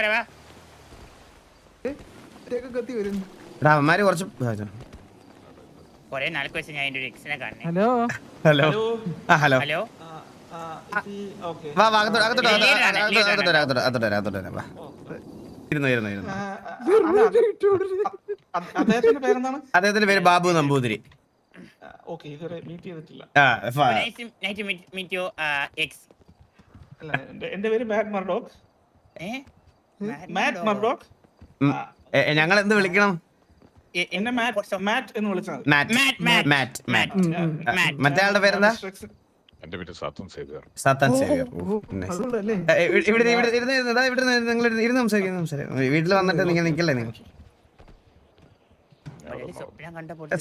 പറയാ കുറച്ച് ഒരു എക്സിനെ ഹലോ? ഹലോ. ഹലോ? ഹലോ. വാ വാ അകത്തോട്ട് അകത്തോട്ട് ഇരുന്നു ഇരുന്നു ഇരുന്നു. അദ്ദേഹത്തിന്റെ പേര് ബാബു നമ്പൂതിരി. എന്റെ പേര് ബാഗ് മർഡോക്ക് ഞങ്ങൾ എന്ത് വിളിക്കണം? എന്നെ മാറ്റ് മാറ്റ് എന്ന് വിളിച്ചാൽ മാറ്റ് ആളുടെ പേരെന്താ? എന്റെ പേര് സാത്തൻ സേവിയർ. Satan Xavier. ഓ, nice. അതുകൊണ്ടല്ലേ? ഏ, ഇവിടെ ഇവിടെ ഇവിടെ ഇരുന്ന് ഇരുന്ന് ഇതാ ഇവിടെ നിങ്ങൾ ഇരുന്ന് ഇരുന്ന് സംസാരിക്കുന്നു വീട്ടിൽ വന്നിട്ട് നിങ്ങൾ നിൽക്കല്ലേ നിങ്ങൾ.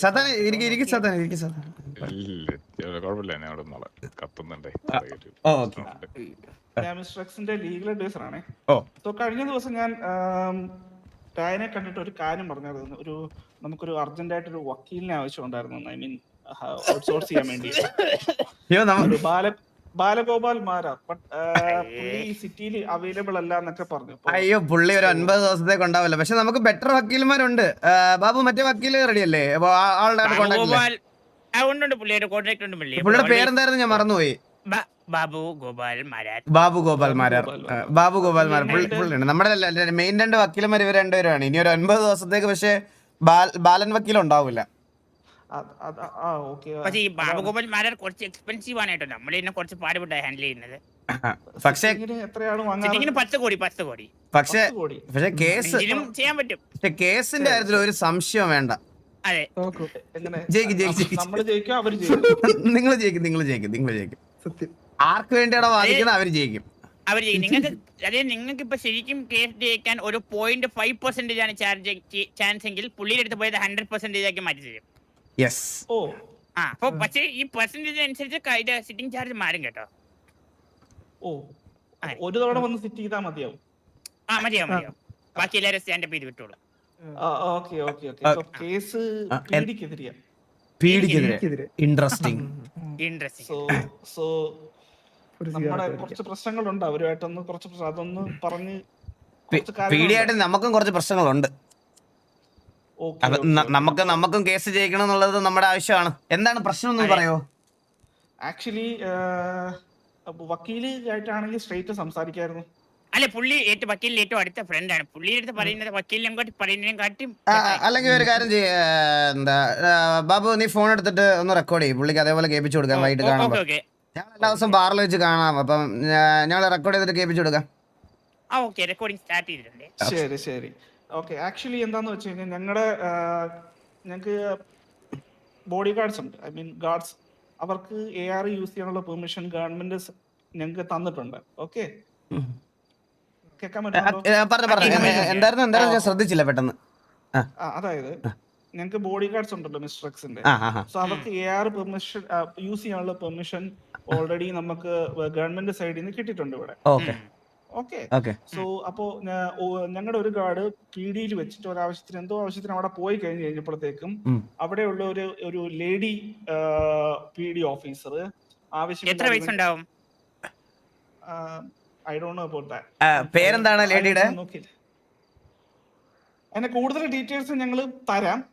സത്താൻ ഇരിക്കും ഇരിക്കും സത്താൻ ഇരിക്കും സത്താൻ കുഴപ്പമില്ല ഞാൻ നാളെ കത്തുന്നുണ്ടേ. ലീഗൽ അഡ്വൈസർ ആണേ. സോ കഴിഞ്ഞ ദിവസം ഞാൻ ടായനെ കണ്ടിട്ട് ഒരു കാര്യം പറഞ്ഞായിരുന്നു. ഒരു നമുക്കൊരു അർജന്റ് ആയിട്ട് ഒരു വക്കീലിനെ ആവശ്യമുണ്ടായിരുന്നു ഐ മീൻ ഔട്ട്സോഴ്സ് ചെയ്യാൻ വേണ്ടി ബാല ബാലഗോപാൽ മാരാ. സിറ്റിയിൽ അവൈലബിൾ അല്ല എന്നൊക്കെ പറഞ്ഞു. അയ്യോ പുള്ളി ഒരു ഒൻപത് ദിവസത്തേക്ക് ഉണ്ടാവില്ല. പക്ഷെ നമുക്ക് ബെറ്റർ വക്കീൽമാരുണ്ട്. ബാബു മറ്റേ വക്കീൽ റെഡി അല്ലേ? ആളുടെ ഉണ്ട് പുള്ളിയുടെ കോൺട്രാക്ട് ഉണ്ട് പുള്ളി. പുള്ളിയുടെ പേരെന്തായിരുന്നു? ഞാൻ മറന്നുപോയി. ബാബു ഗോപാൽ മാരാർ. ബാബു ഗോപാൽ മാരാർ. ബാബു ഗോപാൽ മാരാർ. പുള്ളിയുണ്ട്. നമ്മുടെ മെയിൻ രണ്ട് വക്കീലന്മാർ ഇവർ രണ്ടുപേരാണ്. ഇനി ഒരു ഒൻപത് ദിവസത്തേക്ക് പക്ഷേ ബാലൻ വക്കീൽ ഉണ്ടാവില്ല. പക്ഷേ ഈ ബാബു ഗോപാൽ മാരാർ കുറച്ച് എക്സ്പെൻസീവ് ആണ് നമ്മൾ ഇതിനെ കുറച്ച് ഹാൻഡിൽ ചെയ്യുന്നത്. പക്ഷേ പത്ത് കോടി പത്ത് കോടി. പക്ഷേ പത്ത് കോടി. പക്ഷെ കേസ് ചെയ്യാൻ പറ്റും. കേസിന്റെ കാര്യത്തിൽ ഒരു സംശയം വേണ്ട. ജയിക്ക് ജയിക്ക് നിങ്ങൾ ജയിക്കും നിങ്ങൾ ജയിക്കും നിങ്ങൾ ജയിക്കും. സത്യം. ആർക്ക് വേണ്ടിയാണോ വാദിക്കുന്നത് അവർ ജയിക്കും. അവർ നിങ്ങൾക്ക് അതായത് നിങ്ങൾക്ക് ഇപ്പൊ ശരിക്കും കേസ് ജയിക്കാൻ ഒരു പോയിന്റ് ഫൈവ് പെർസെന്റേജ് ആണ് ചാർജ് ചാൻസ് എങ്കിൽ പുള്ളിയുടെ അടുത്ത് പോയത് ഹൺഡ്രഡ് പെർസെന്റേജ് ആക്കി മാറ്റി തരും. യെസ് ഓ. ആ അപ്പൊ പക്ഷേ ഈ പെർസെന്റേജ് അനുസരിച്ച് സിറ്റിംഗ് ചാർജ് മാറും കേട്ടോ. ഓ. ഒരു തവണ വന്ന് സിറ്റ് ചെയ്താൽ മതിയാവും. ആ മതിയാവും മതിയാവും. ബാക്കി എല്ലാവരും സ്റ്റാൻഡപ്പ് ചെയ്ത് വിട്ടോളൂ. Okay okay okay. കേസ് ആ, എൻ- പീഡിക്കെതിരെയാ. പീഡിക്കെതിരെ. ഇൻട്രസ്റ്റിംഗ് ഇൻട്രസ്റ്റിംഗ് സോ നമ്മുടെ കുറച്ച് പ്രശ്നങ്ങളുണ്ട് അവരുമായിട്ടൊന്ന് കുറച്ച് അതൊന്ന് പറഞ്ഞ് പീഡിയായിട്ട് നമുക്കും കുറച്ച് പ്രശ്നങ്ങളുണ്ട്. നമുക്ക് നമുക്കും കേസ് ജയിക്കണം എന്നുള്ളത് നമ്മുടെ ആവശ്യമാണ്. എന്താണ് പ്രശ്നം എന്ന് പറയോ? ആക്ച്വലി വക്കീൽ ആയിട്ടാണെങ്കിൽ സ്ട്രേറ്റ് സംസാരിക്കായിരുന്നു. അല്ലെ പുള്ളി ഏറ്റവും വക്കീലിന്റെ ഏറ്റവും അടുത്ത ഫ്രണ്ടാണ് പുള്ളിയുടെ അടുത്ത് പറയുന്നത് വക്കീലിനെ കാട്ടി പറയുന്നതിനെ കാട്ടി അല്ലെങ്കിൽ ഒരു കാര്യം ചെയ്യ എന്താ ബാബു നീ ഫോൺ എടുത്തിട്ട് ഒന്ന് റെക്കോർഡ് ചെയ്യും. പുള്ളിക്ക് അതേപോലെ കേൾപ്പിച്ചു കൊടുക്കാം വൈകിട്ട് കാണാം ഓക്കെ ഓക്കെ. ഞങ്ങൾ എല്ലാ ദിവസം ബാറിൽ വെച്ച് കാണാം. അപ്പം ഞങ്ങൾ റെക്കോർഡ് ചെയ്തിട്ട് കേൾപ്പിച്ചു കൊടുക്കാം. ആ ഓക്കെ റെക്കോർഡിംഗ് സ്റ്റാർട്ട് ചെയ്തിട്ടുണ്ട്. ശരി ശരി. ഓക്കെ ആക്ച്വലി എന്താന്ന് വെച്ച് കഴിഞ്ഞാൽ ഞങ്ങളുടെ ഞങ്ങൾക്ക് ബോഡി ഗാർഡ്സ് ഉണ്ട്. ഐ മീൻ ഗാർഡ്സ് അവർക്ക് എ ആർ യൂസ് ചെയ്യാനുള്ള പെർമിഷൻ ഗവൺമെന്റ് ഞങ്ങൾക്ക് തന്നിട്ടുണ്ട്. ഓക്കെ? പറഞ്ഞു പറഞ്ഞു. എന്തായിരുന്നു എന്തായിരുന്നു? ഞാൻ ശ്രദ്ധിച്ചില്ല പെട്ടെന്ന്. അതായത് ഞങ്ങൾക്ക് ബോഡി ഗാർഡ്സ് ഉണ്ടല്ലോ മിസ്റ്റർ എക്സിന്റെ സോ അവർക്ക് എ ആർ പെർമിഷൻ യൂസ് ചെയ്യാനുള്ള പെർമിഷൻ ഓൾറെഡി നമുക്ക് ഗവൺമെന്റ് സൈഡിൽ നിന്ന് കിട്ടിയിട്ടുണ്ട് ഇവിടെ. ഓക്കെ സോ അപ്പോ ഞങ്ങളുടെ ഒരു ഗാർഡ് പി ഡിയിൽ വെച്ചിട്ട് ഒരു ആവശ്യത്തിന് എന്തോ ആവശ്യത്തിന് അവിടെ പോയി കഴിഞ്ഞ് കഴിഞ്ഞപ്പോഴത്തേക്കും. അവിടെയുള്ള ഒരു ഒരു ലേഡി പി ഡി ഓഫീസർ ആവശ്യം എത്ര വയസ്സുണ്ടാവും? ഐ ഡോണ്ട് നോ പേരെന്താണ് ലേഡിയുടെ ഡീറ്റെയിൽസ് ഞങ്ങൾ തരാം.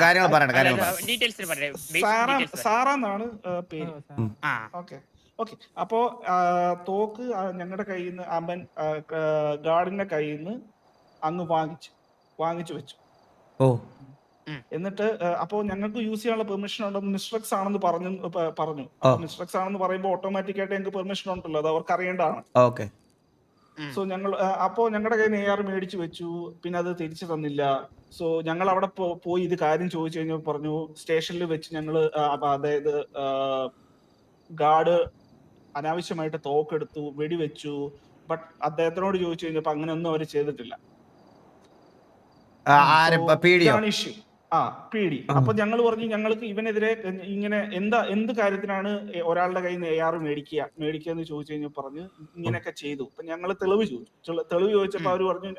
കാര്യങ്ങൾ കാര്യങ്ങൾ പേര്. അപ്പോ തോക്ക് ഞങ്ങളുടെ കയ്യിൽ നിന്ന് അമ്പൻ ഗാർഡിന്റെ കയ്യിൽ നിന്ന് അങ്ങ് വാങ്ങിച്ചു. വാങ്ങിച്ചു വെച്ചു. ഓ. എന്നിട്ട് അപ്പോ ഞങ്ങൾക്ക് യൂസ് ചെയ്യാനുള്ള പെർമിഷൻ ഉണ്ടെന്ന് മിസ്ട്രക്സ് ആണെന്ന് പറഞ്ഞു പറഞ്ഞു. മിസ്ട്രക്സ് ആണെന്ന് പറയുമ്പോൾ ഓട്ടോമാറ്റിക് ആയിട്ട് ഞങ്ങൾക്ക് പെർമിഷൻ ഉണ്ടല്ലോ അത് അവർക്ക് അറിയേണ്ടതാണ്. ഓക്കെ സോ ഞങ്ങൾ അപ്പോ ഞങ്ങളുടെ കയ്യിൽ നിന്ന് എ ആർ മേടിച്ചു വെച്ചു പിന്നെ അത് തിരിച്ചു തന്നില്ല. സോ ഞങ്ങൾ അവിടെ പോയി ഇത് കാര്യം ചോദിച്ചു കഴിഞ്ഞപ്പോൾ പറഞ്ഞു സ്റ്റേഷനിൽ വെച്ച് ഞങ്ങൾ അതായത് ഗാർഡ് അനാവശ്യമായിട്ട് തോക്കെടുത്തു വെടിവെച്ചു ബട്ട് അദ്ദേഹത്തിനോട് ചോദിച്ചു കഴിഞ്ഞപ്പോ അങ്ങനെയൊന്നും അവർ ചെയ്തിട്ടില്ല. ഇഷ്യൂ ആ പേടി അപ്പൊ ഞങ്ങൾ പറഞ്ഞു ഞങ്ങൾക്ക് ഇവനെതിരെ ഇങ്ങനെ എന്താ എന്ത് കാര്യത്തിനാണ് ഒരാളുടെ കയ്യിൽ നിന്ന് എ ആർ മേടിക്കുക മേടിക്കുക എന്ന് ചോദിച്ചു കഴിഞ്ഞാൽ പറഞ്ഞു ഇങ്ങനെയൊക്കെ ചെയ്തു. അപ്പൊ ഞങ്ങൾ തെളിവ് ചോദിച്ചു. തെളിവ് ചോദിച്ചപ്പോ അവർ പറഞ്ഞു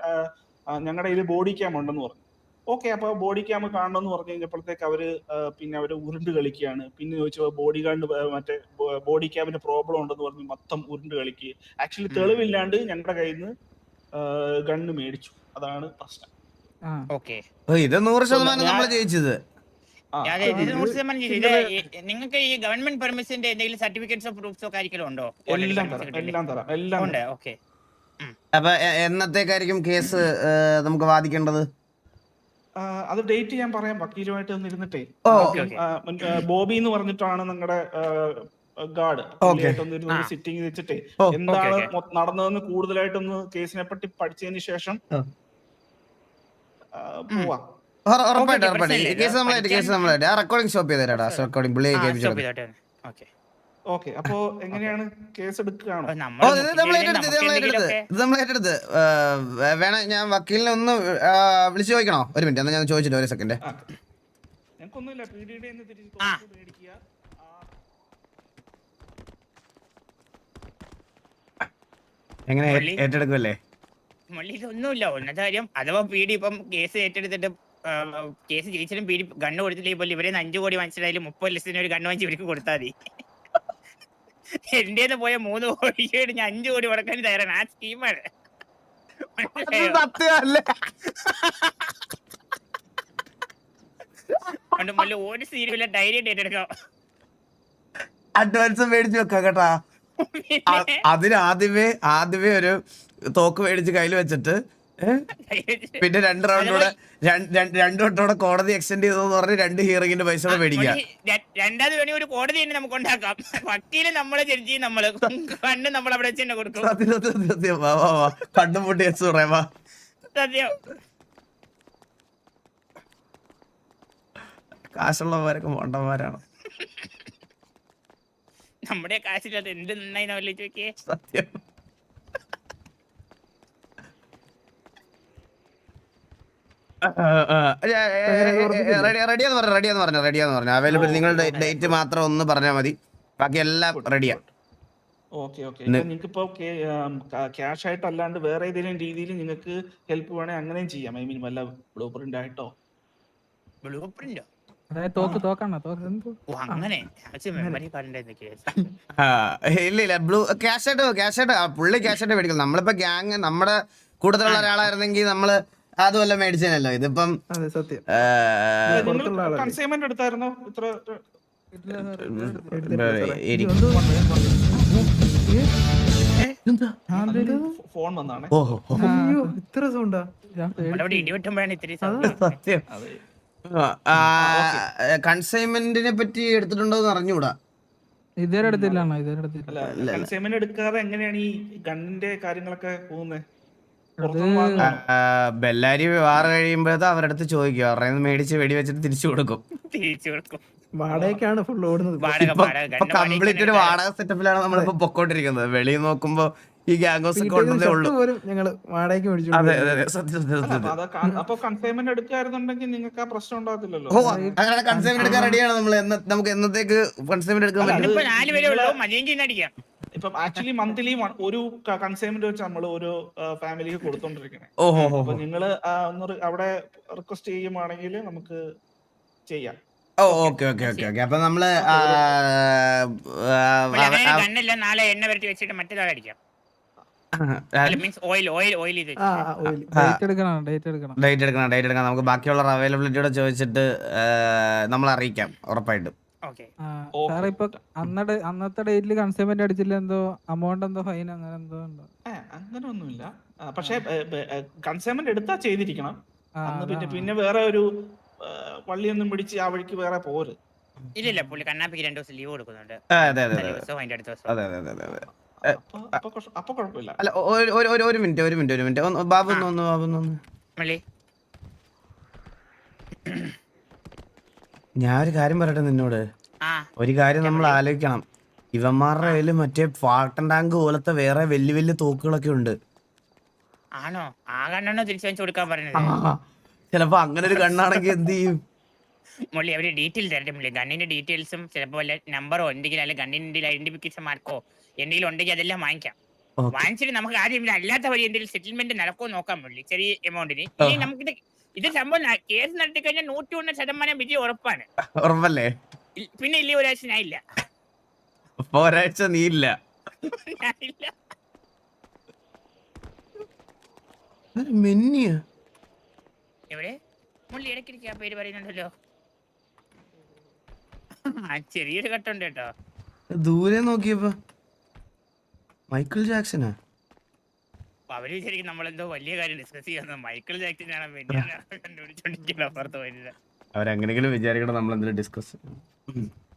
ഞങ്ങളുടെ കയ്യിൽ ബോഡി ക്യാം ഉണ്ടെന്ന് പറഞ്ഞു. ഓക്കെ അപ്പൊ ബോഡി ക്യാം കാണണമെന്ന് പറഞ്ഞു കഴിഞ്ഞപ്പോഴത്തേക്ക് അവർ പിന്നെ അവർ ഉരുണ്ട് കളിക്കുകയാണ്. പിന്നെ ചോദിച്ചു ബോഡി ഗാർഡ് മറ്റേ ബോഡി ക്യാമിന് പ്രോബ്ലം ഉണ്ടെന്ന് പറഞ്ഞു മൊത്തം ഉരുണ്ട് കളിക്കുക ആക്ച്വലി തെളിവില്ലാണ്ട് ഞങ്ങളുടെ കയ്യിൽ നിന്ന് ഗണ്ണ് മേടിച്ചു. അതാണ് പ്രശ്നം. ഓക്കെ. ഇത് നൂറ് ശതമാനം നമ്മൾ ജയിച്ചത്. നിങ്ങൾക്ക് ഈ ഗവൺമെന്റ് പെർമിഷന്റെ എന്തെങ്കിലും സർട്ടിഫിക്കറ്റ്സോ പ്രൂഫ്സോ കാര്യങ്ങളോ ഉണ്ടോ? എല്ലാം permission തരാം കിട്ടിയില്ലേ? എല്ലാം തരാം എല്ലാം ഉണ്ട്. ഓക്കെ. അപ്പൊ എന്നത്തേക്കായിരിക്കും കേസ് നമുക്ക് വാദിക്കേണ്ടത്? ആ, അത് ഡേറ്റ് ഞാൻ പറയാം വക്കീലുമായിട്ട് ഒന്ന് ഇരുന്നിട്ടേ ബോബി എന്ന് പറഞ്ഞിട്ടാണ് നിങ്ങളുടെ ഗാർഡ് സിറ്റിംഗ് വെച്ചിട്ടേ. എന്താണ് നടന്നതെന്ന് കൂടുതലായിട്ടൊന്ന് കേസിനെ പറ്റി പഠിച്ചതിന് ശേഷം പോവാം. ഉറപ്പായിട്ട് ഉറപ്പായിട്ട്. കേസ് നമ്മളായിട്ട് കേസ് പഠിക്കാൻ- നമ്മളായിട്ട് ആ റെക്കോർഡിംഗ് സ്റ്റോപ്പ് റെക്കോർഡിംഗ് പുള്ളിയെ കേൾപ്പിച്ചു ഓക്കെ ഓക്കെ അപ്പോ എങ്ങനെയാണ് കേസ് എടുക്കുകയാണോ? നമ്മൾ നമ്മൾ ഏറ്റെടുത്ത് ഇത് നമ്മൾ ഏറ്റെടുത്ത് ഇത് നമ്മൾ ഏറ്റെടുത്ത് ഏ, വേണം ഞാൻ വക്കീലിനെ ഒന്ന് വിളിച്ചു ചോദിക്കണോ? ഒരു മിനിറ്റ് എന്നാ ഞാൻ ചോദിച്ചിട്ട് ഒരു സെക്കൻഡ്. ഞങ്ങൾക്കൊന്നുമില്ല. പി മേടിക്കുക. ആ, എങ്ങനെ ഏറ്റെടുക്കുമല്ലേ മള്ളി ഇതൊന്നുമില്ല ഒന്നത്തെ കാര്യം അഥവാ പി ഡി ഇപ്പം കേസ് ഏറ്റെടുത്തിട്ട് കേസ് ജയിച്ചാലും പി ഡി ഗണ്ണ് കൊടുത്തില്ലേ പോലും ഇവരെ അഞ്ചു കോടി മനസ്സിലായാലും മുപ്പത് ലക്ഷത്തിന് ഒരു ഗണ്ണ് വാങ്ങിച്ച് ഇവർക്ക് കൊടുത്താൽ മതി. എന്റെ പോയ മൂന്ന് കോടി ഞാൻ അഞ്ചു കോടി കൊടുക്കാൻ തയ്യാറാണ്. ആ സ്കീമാണ്. ഒരു സീരിയല്ല ഡയറി ഏറ്റെടുക്കാം. അഡ്വാൻസ് മേടിച്ചു വെക്കാം കേട്ടാ. അതിനാദ്യമേ അതിന് ആദ്യമേ ആദ്യമേ ഒരു തോക്ക് മേടിച്ച് കയ്യിൽ വെച്ചിട്ട് പിന്നെ രണ്ട് റൗണ്ടൂടെ രണ്ട് വട്ടോടെ കോടതി എക്സ്റ്റെൻഡ് ചെയ്തെന്ന് പറഞ്ഞ് രണ്ട് ഹിയറിംഗിന്റെ പൈസ കൂടെ ര- രണ്ടാമത് വേണി ഒരു കോടതി തന്നെ നമുക്ക് ഉണ്ടാക്കാം. വക്കീൽ നമ്മളെ ജഡ്ജി നമ്മൾ. കണ്ണ് നമ്മൾ അവിടെ തന്നെ കൊടുക്കും. സത്യം സത്യം സത്യം, വാ വാ വാ. കണ്ണും പൊട്ടി വെച്ച് പറയാ സത്യം. കാശുള്ളവരൊക്കെ മോണ്ടന്മാരാണ്. നമ്മുടെ കാശില്ലാത്ത എന്ത് നന്നായി നമ്മൾ സത്യം. റെഡിയാന്ന് പറഞ്ഞു റെഡിയാന്ന് പറഞ്ഞു റെഡിയാന്ന് പറഞ്ഞു. അവൈലബിൾ നിങ്ങളുടെ ഡേറ്റ് മാത്രം ഒന്ന് പറഞ്ഞാൽ മതി. ബാക്കി എല്ലാം റെഡിയാ ഓക്കെ ഓക്കെ. നിങ്ങൾക്ക് ഇപ്പൊ ക്യാഷ് ആയിട്ട് അല്ലാണ്ട് വേറെ ഏതെങ്കിലും രീതിയിൽ നിങ്ങൾക്ക് ഹെൽപ്പ് വേണേ അങ്ങനെയും ചെയ്യാം. ഐ മീൻ വല്ല ബ്ലൂ പ്രിന്റ് ആയിട്ടോ? ബ്ലൂ പ്രിന്റോ ഇല്ല ബ്ലൂ ക്യാഷ് ആയിട്ട് ക്യാഷ് ആയിട്ട്. പുള്ളി ക്യാഷ് ആയിട്ട് മേടിക്കും നമ്മളിപ്പോ ഗ്യാങ് നമ്മുടെ കൂട്ടത്തിലുള്ള ഒരാളായിരുന്നെങ്കിൽ നമ്മൾ അതുമല്ല ഇതിപ്പം പുറത്തുള്ള കൺസൈൻമെന്റ് എടുത്തായിരുന്നോ? ഇത്ര. ഇത്? ഫോൺ വന്നാണ്. അയ്യോ ഇത്ര സൗണ്ടാ. സത്യം. കൺസൈൻമെന്റിനെ പറ്റി എടുത്തിട്ടുണ്ടോ എന്ന് അറിഞ്ഞൂടാ. ഇതേ എടുത്തില്ലാണോ ഇതുവരെ എടുത്തില്ല. അല്ല കൺസൈൻമെന്റ് എടുക്കാതെ എങ്ങനെയാണ് ഈ ഗണ്ണിന്റെ കാര്യങ്ങളൊക്കെ പോകുന്നത്? ബെല്ലാരി വിവാഹം കഴിയുമ്പോഴത്തെ അവരുടെ അടുത്ത് ചോദിക്കും. അവരുടെ മേടിച്ച് വെടി വെച്ചിട്ട് തിരിച്ചു കൊടുക്കും. തിരിച്ചു കൊടുക്കും. വാടകയ്ക്കാണ് ഫുൾ ഓടുന്നത്. കംപ്ലീറ്റ് ഒരു വാടക സെറ്റപ്പിലാണ് നമ്മളിപ്പോ പൊക്കോണ്ടിരിക്കുന്നത്. വെളിയിൽ നോക്കുമ്പോ ഈ ഗാംഗോസ് ഒക്കെ ഉണ്ടെന്നേ ഉള്ളൂ. ഞങ്ങൾ വാടകയ്ക്ക് മേടിച്ചു അതെ അതെ സത്യം അപ്പൊ കൺസൈൻമെന്റ് നിങ്ങൾക്ക് ആ പ്രശ്നം ഉണ്ടാകത്തില്ലല്ലോ. ഓ അങ്ങനെ കൺസൈൻമെന്റ് എടുക്കാൻ റെഡിയാണ് നമ്മൾ നമുക്ക് എന്നത്തേക്ക് കൺസൈൻമെന്റ് എടുക്കാൻ പറ്റും? ഇപ്പൊ ആക്ച്വലി മന്ത്ലി ഒരു കൺസൈൻമെന്റ് വെച്ച് നമ്മൾ ഒരു ഫാമിലിക്ക് കൊടുത്തോണ്ടിരിക്കണേ. അപ്പൊ നിങ്ങൾ ഒന്ന് അവിടെ റിക്വസ്റ്റ് ചെയ്യുവാണെങ്കിൽ നമുക്ക് ചെയ്യാം. ഓ ഓക്കെ. ഓക്കെ ഓക്കെ ഓക്കെ അപ്പൊ നമ്മൾ കണ്ണില്ല നാളെ എണ്ണ വരട്ടി വെച്ചിട്ട് മറ്റേതാൾ അടിക്കാം. ആ, മീൻസ് ഓയിൽ ഓയിൽ ഓയിൽ ഇത് ഓയിൽ ഡേറ്റ് എടുക്കണം ഡേറ്റ് എടുക്കണം. ഡേറ്റ് എടുക്കണം ഡേറ്റ് എടുക്കണം. നമുക്ക് ബാക്കിയുള്ള അവൈലബിലിറ്റിയോടെ ചോദിച്ചിട്ട് നമ്മൾ അറിയിക്കാം ഉറപ്പായിട്ടും. സാറേ ഇപ്പൊ അന്നത്തെ അന്നത്തെ ഡേറ്റിൽ കൺസ്യൂമെന്റ് അടിച്ചില്ല എന്തോ അമൗണ്ട് എന്തോ ഫൈൻ അങ്ങനെ എന്തോ ഉണ്ടോ? അങ്ങനെ ഒന്നുമില്ല. പക്ഷെ കൺസൈൻമെന്റ് എടുത്താ ചെയ്തിരിക്കണം. അന്ന് പിന്നെ പിന്നെ വേറെ ഒരു വള്ളിയൊന്നും പിടിച്ച് ആ വഴിക്ക് വേറെ പോര്. ഇല്ല പുള്ളി കണ്ണാപ്പിക്ക് രണ്ടു ദിവസം ലീവ് കൊടുക്കുന്നുണ്ട്. അതെ അതെ തലേ അതെ. അടുത്ത ദിവസം. അതെ അതെ അതെ അതെ അതെ. അപ്പൊ അപ്പൊ കൊഴ- കുഴപ്പമില്ല അല്ല ഒരു ഒരു ഒരു- ഒരു മിനിറ്റ് ഒരു മിനിറ്റ് ഒരു മിനിറ്റ് ബാബു ഒന്ന് ഒന്ന് ബാബു ഒന്ന് ഞാൻ ഒരു കാര്യം പറയട്ടെ നിന്നോട്? ഒരു കാര്യം നമ്മൾ ആലോചിക്കണം. ഇവന്മാരുടെ കയ്യിൽ മറ്റേ ഫാട്ടൻ ടാങ്ക് പോലത്തെ വേറെ വലിയ വലിയ തോക്കുകളൊക്കെ ഉണ്ട്. ആണോ? ആ കണ്ണെണ്ണോ തിരിച്ചു കൊടുക്കാൻ പറയുന്നത് ചിലപ്പോ അങ്ങനെ ഒരു കണ്ണാണെങ്കിൽ എന്ത് ചെയ്യും? മുള്ളി അവർ ഡീറ്റെയിൽ തരട്ടെ മുള്ളി. ഗണ്ണിന്റെ ഡീറ്റെയിൽസും ചിലപ്പോ വല്ല നമ്പറോ എന്തെങ്കിലും അല്ലെങ്കിൽ ഗണ്ണിന്റെ ഐഡന്റിഫിക്കേഷൻ മാർക്കോ എന്തെങ്കിലും ഉണ്ടെങ്കിൽ അതെല്ലാം വാങ്ങിക്കാം. വാങ്ങിച്ചിട്ട് നമുക്ക് ആദ്യം അല്ലാത്ത വഴി എന്തെങ്കിലും സെറ്റിൽമെന്റ് നടക്കുമോ നോക്കാം മുള്ളി. ചെറിയ എമൗണ്ടിന് ഇനി നമുക്കിത് ഇത് സംഭവം കേസ് നടത്തി കഴിഞ്ഞാൽ നൂറ്റി ഒന്ന് ശതമാനം വിജയം ഉറപ്പാണ്. ഉറപ്പല്ലേ? പിന്നെ ഇല്ല ഒരാഴ്ച ഞാനില്ല ഒരാഴ്ച നീ ഇല്ല. മെന്നിയ. എവിടെ? മുള്ളി ഇടയ്ക്കിടയ്ക്ക് ആ പേര് പറയുന്നുണ്ടല്ലോ. ആ ചെറിയൊരു കട്ടുണ്ട് കേട്ടോ. ദൂരെ നോക്കിയപ്പോ. മൈക്കിൾ ജാക്സനാ അപ്പൊ അവർ നമ്മൾ നമ്മളെന്തോ വലിയ കാര്യം ഡിസ്കസ് ചെയ്യുന്നത് മൈക്കിൾ ജാക്സനാണ് വേണ്ടി കണ്ടുപിടിച്ചോണ്ടിരിക്കുന്നത് അപ്പുറത്ത് വരുന്നത് അവരെങ്ങനെങ്കിലും വിചാരിക്കണം നമ്മൾ എന്തെങ്കിലും ഡിസ്കസ്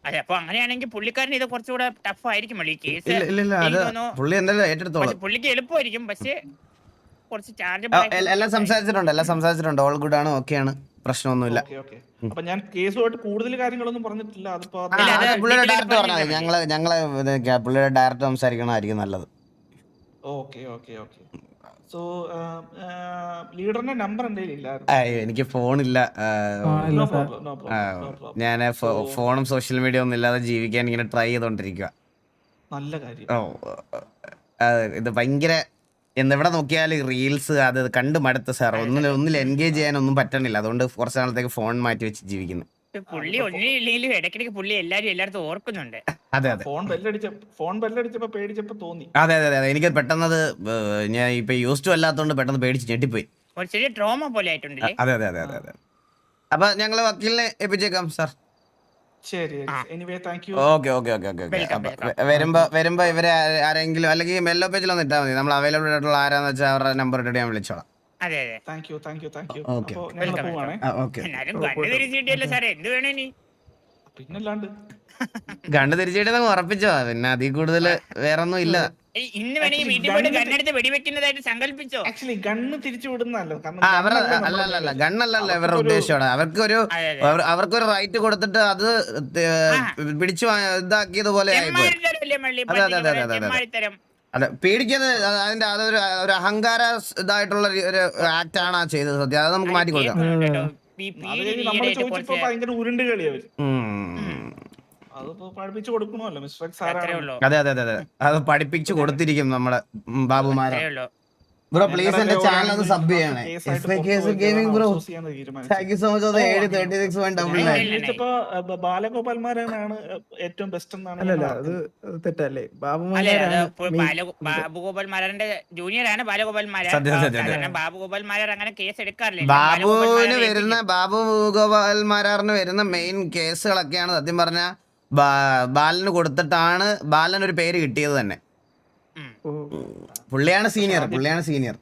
അതെ അപ്പൊ അങ്ങനെയാണെങ്കിൽ പുള്ളിക്കാരൻ ഇത് കുറച്ചുകൂടെ ടഫ് ആയിരിക്കും ഈ കേസ് ഇല്ല ഇല്ല ഇല്ല അത് എനിക്ക് തോന്നുന്നു പുള്ളി എന്തായാലും ഏറ്റെടുത്തോളാം. പുള്ളിക്ക് എളുപ്പമായിരിക്കും പക്ഷേ കുറച്ച് ചാർജ് എല്ലാം സംസാരിച്ചിട്ടുണ്ട് എല്ലാം സംസാരിച്ചിട്ടുണ്ട്. ഓൾ ഗുഡ് ആണ് ഓക്കെ ആണ്. പ്രശ്നമൊന്നുമില്ല. Okay okay. അപ്പൊ ഞാൻ കേസുമായിട്ട് കൂടുതൽ കാര്യങ്ങളൊന്നും പറഞ്ഞിട്ടില്ല. അതിപ്പോ പുള്ളിയുടെ ഡയറക്റ്റ് പറഞ്ഞാൽ ഞങ്ങൾ ഞങ്ങൾ പുള്ളിയുടെ ഡയറക്റ്റ് സംസാരിക്കണമായിരിക്കും നല്ലത്. Okay okay okay. സോ ലീഡറിന്റെ നമ്പർ എനിക്ക് ഫോണില്ല ഞാൻ ഫോണും സോഷ്യൽ മീഡിയ ഒന്നും ഇല്ലാതെ ജീവിക്കാൻ ഇങ്ങനെ ട്രൈ ചെയ്തോണ്ടിരിക്കുക നല്ല കാര്യം. ഓ ഇത് ഭയങ്കര എന്നെവിടെ നോക്കിയാലും റീൽസ് അത് കണ്ട് മടുത്ത സാർ ഒന്നിൽ ഒന്നിൽ എൻഗേജ് ചെയ്യാൻ ഒന്നും പറ്റണില്ല. അതുകൊണ്ട് കുറച്ച് നാളത്തേക്ക് ഫോൺ മാറ്റി വെച്ച് ജീവിക്കുന്നു. പുള്ളി ഒന്നില്ലെങ്കിലും ഇടയ്ക്കിടയ്ക്ക് പുള്ളി എല്ലാരും എല്ലായിടത്തും ഓർക്കുന്നുണ്ട്. അതെ അതെ. ഫോൺ ബെല്ലടിച്ച ഫോൺ ബെല്ലടിച്ചപ്പോ പേടിച്ചപ്പോ തോന്നി. അതെ അതെ അതെ എനിക്ക് പെട്ടെന്നത് ഞാൻ ഇപ്പൊ യൂസ് ടു അല്ലാത്തതുകൊണ്ട് പെട്ടെന്ന് പേടിച്ച് ഞെട്ടിപ്പോയി. ഒരു ചെറിയ ട്രോമ പോലെ ആയിട്ടുണ്ട് അതെ അതെ അതെ അതെ അതെ. അപ്പൊ ഞങ്ങൾ വക്കീലിനെ ഏൽപ്പിച്ചേക്കാം sir. Okay okay okay okay വരുമ്പോ വരുമ്പോ ഇവരെ ആരെങ്കിലും അല്ലെങ്കിൽ മെല്ലോ പേജിൽ ഒന്ന് ഇട്ടാൽ മതി. നമ്മൾ അവൈലബിൾ ആയിട്ടുള്ള ആരാന്ന് വെച്ചാൽ അവരുടെ നമ്പർ ഇട്ടിട്ട് ഞാൻ വിളിച്ചോളാം. അതെ അതെ. Thank you thank you thank you Okay. അപ്പൊ ഞങ്ങൾ Welcome, പോവാണേ. ഓക്കെ. എന്നാലും കണ്ണു സാറേ. എന്ത് വേണേ നീ പിന്നല്ലാണ്ട്. കണ്ടു തിരിച്ചിട്ട് ഉറപ്പിച്ചോ? പിന്നെ അതിൽ കൂടുതൽ വേറെ ഒന്നും ഇല്ല. ഗണ്ണല്ല ഇന്ന് വേണമെങ്കിൽ Actually, വീട്ടിൽ പോയിട്ട് ഗണ്ണ് കണ്ണെടുത്ത് വെടിവെക്കുന്നതായിട്ട് സങ്കല്പിച്ചോ? ആക്ച്വലി ഗണ്ണ് തിരിച്ചു വിടുന്നല്ലോ അല്ലല്ല. ഗണ്ണല്ലല്ല ഇവരുടെ അവർക്കൊരു- ഉദ്ദേശമാണ്. അവർക്കൊരു ഒരു അവർക്കൊരു റൈറ്റ് കൊടുത്തിട്ട് അത് പിടിച്ചു ഇതാക്കിയതുപോലെ ആയിപ്പോയി ചെമ്മാരിത്തരമല്ലേ മള്ളി? അതെ, അതെ, അതെ, അതെ, അതെ. അതെ. പേടിക്കുന്നത് അതിന്റെ അതൊരു ഒരു അഹങ്കാര ഇതായിട്ടുള്ള ഒരു- ഒരു ആക്ട് ആണ് ആ ചെയ്തത് സത്യം. അത് നമുക്ക് മാറ്റി കൊടുക്കാം. അത് ഭയങ്കര ഉരുണ്ട് കളി അവർ. അതെ അതെ അതെ പഠിപ്പിച്ചു കൊടുത്തിരിക്കും നമ്മളെ ബാബുമാരെ. ഉള്ളൂ. ബ്രോ പ്ലീസ് എന്റെ ചാനൽ ഒന്ന് സബ് ചെയ്യണേ. S Y case gaming bro അസോസ് ചെയ്യാൻ തീരുമാനിച്ചു. താങ്ക് യു സോ മച്ച് അത് ഏഴ് thirty six point double nine ബാലഗോപാൽമാരാണ് ഏറ്റവും ബെസ്റ്റ് എന്നാണ് അല്ല അല്ലല്ല അത് തെറ്റല്ലേ? അല്ലെ അത് ബാബുമാരാണ് ഇപ്പോൾ ബാബുഗോപാൽ മാരാറിന്റെ ജൂനിയർ ആണ് ബാലഗോപാൽ മാരാൻ സത്യം, സത്യം, സത്യം. ബാബുഗോപാൽ മാരാർ അങ്ങനെ കേസ് എടുക്കാറില്ല. ബാബുവിന് വരുന്ന ബാബു ഗോപാൽ മാരാറിന് വരുന്ന മെയിൻ കേസുകളൊക്കെയാണ് സത്യം പറഞ്ഞ ബാലന് കൊടുത്തിട്ടാണ് ബാലൻ ഒരു പേര് കിട്ടിയത് തന്നെ. പുള്ളിയാണ് സീനിയർ പുള്ളിയാണ് സീനിയർ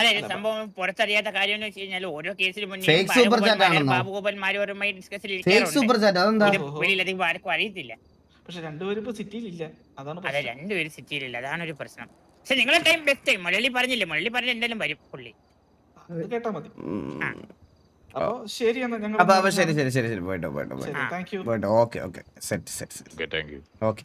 അതെ സംഭവം പുറത്തറിയാത്ത കാര്യം എന്ന് വെച്ച് കഴിഞ്ഞാൽ ഓരോ കേസിലും Fake super chat ആണെന്നോ? ബാബുഗോപാൽ മാരുമായി ഡിസ്കസ് വെളിയിലധികം ആർക്കും അറിയത്തില്ല. പക്ഷെ രണ്ടുപേരും ഇപ്പൊ സിറ്റിയിലില്ല അതാണ് അതെ രണ്ടുപേരും സിറ്റിയിലില്ല അതാണ് ഒരു പ്രശ്നം. പക്ഷെ നിങ്ങളെ ടൈം ബെസ്റ്റ് ടൈം മുരളി പറഞ്ഞില്ലേ? മുരളി പറഞ്ഞ എന്തായാലും വരും പുള്ളി. കേട്ടാ മതി. അപ്പൊ ശരി എന്നാ ഞങ്ങൾ അപ്പൊ ശരി ശരി ശരി ശരി. പോയിട്ടോ പോയിട്ടോ പോയിട്ടോ. Okay okay. Set set set. Okay thank you okay.